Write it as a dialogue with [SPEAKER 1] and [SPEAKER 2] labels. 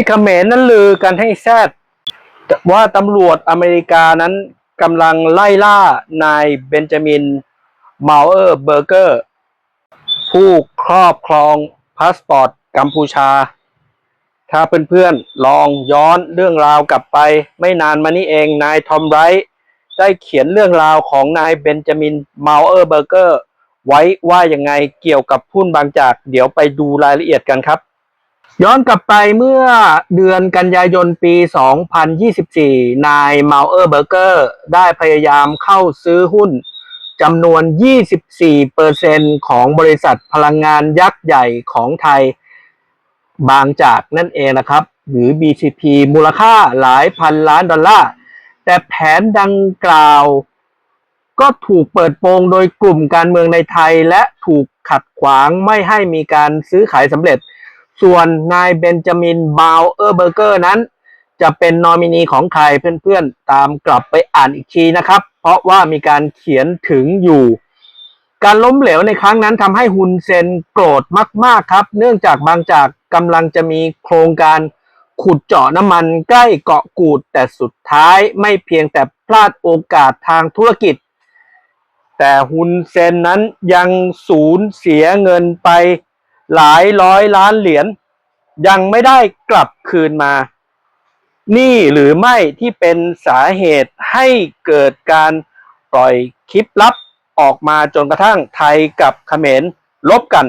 [SPEAKER 1] ที่เขมรนั้นลือกันให้แซดว่าตำรวจอเมริกานั้นกำลังไล่ล่านายเบนจามินมาเออร์เบอร์เกอร์ ผู้ครอบครองพาสปอร์ตกัมพูชา ถ้าเพื่อนๆ ลองย้อนเรื่องราวกลับไป ไม่นานมานี้เองนายทอมไรท์ได้เขียนเรื่องราวของนายเบนจามินมาเออร์เบอร์เกอร์ ไว้ว่ายังไงเกี่ยวกับหุ้นบางจาก เดี๋ยวไปดูรายละเอียดกันครับ ย้อนกลับไปเมื่อเดือนกันยายนปี 2024 นายมาเออร์เบอร์เกอร์ได้พยายามเข้าซื้อหุ้นจำนวน 24%ของบริษัทพลังงานยักษ์ใหญ่ของไทย บางจากนั่นเองนะครับ หรือ BCP มูลค่าหลายพันล้านดอลลาร์ แต่แผนดังกล่าว ก็ถูกเปิดโปงโดยกลุ่มการเมืองในไทย และถูกขัดขวางไม่ให้มีการซื้อขายสำเร็จ ส่วนนายเบนจามินบาวเออร์เบอร์เกอร์นั้น จะเป็นนอมินีของใครเพื่อนๆ ตามกลับไปอ่านอีกทีนะครับ เพราะว่ามีการเขียนถึงอยู่ การล้มเหลวในครั้งนั้นทำให้ฮุนเซนโกรธมากๆครับ เนื่องจากบางจากกำลังจะมีโครงการขุดเจาะน้ำมันใกล้เกาะกูดแต่สุดท้ายไม่เพียงแต่พลาดโอกาสทางธุรกิจ แต่ฮุนเซนนั้นยังสูญเสียเงินไป หลายร้อยล้านเหรียญยังไม่ได้กลับคืนมา นี่หรือไม่ที่เป็นสาเหตุให้เกิดการปล่อยคลิปลับออกมาจนกระทั่งไทยกับเขมรลบกัน